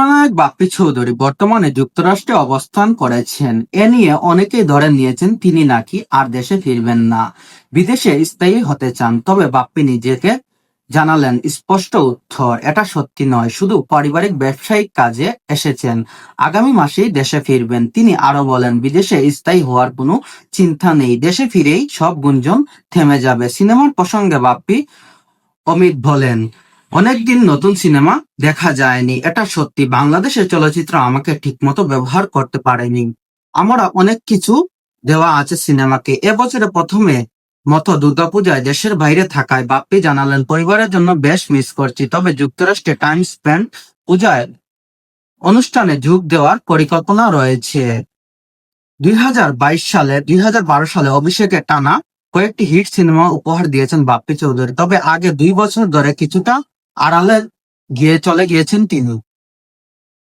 চিত্রনায়ক বাপ্পি চৌধুরী বর্তমানে যুক্তরাষ্ট্রে অবস্থান করেছেন। এ নিয়ে অনেকেই ধরে নিয়েছেন তিনি নাকি আর দেশে ফিরবেন না। বিদেশে স্থায়ী হতে চান, তবে বাপ্পি নিজেকে জানালেন স্পষ্ট উত্তর, এটা সত্যি নয়, শুধু পারিবারিক ব্যবসায়িক কাজে এসেছেন। আগামী মাসেই দেশে ফিরবেন। তিনি আরও বলেন, বিদেশে স্থায়ী হওয়ার কোনো চিন্তা নেই, দেশে ফিরেই সব গুঞ্জন থেমে যাবে। সিনেমার প্রসঙ্গে বাপ্পি অমিত বলেন অনেকদিন নতুন সিনেমা দেখা যায়নি। এটা সত্যি, বাংলাদেশের চলচ্চিত্র আমাকে ঠিকমতো ব্যবহার করতে পারেনি। আমরা অনেক কিছু দেওয়া আছে সিনেমাকে। এবছরে প্রথমে মতো দুর্গাপূজায় দেশের বাইরে থাকায় বাপ্পি জানালেন, পরিবারের জন্য বেশ মিস করছি, তবে যুক্তরাষ্ট্রে টাইম স্পেন্ড পূজায় অনুষ্ঠানে যোগ দেওয়ার পরিকল্পনা রয়েছে। দুই হাজার বাইশ সালে, দুই হাজার বারো সালে অভিষেকে টানা কয়েকটি হিট সিনেমা উপহার দিয়েছেন বাপ্পি চৌধুরী। তবে আগে দুই বছর ধরে কিছুটা আড়ালে গিয়ে চলে গিয়েছেন তিনি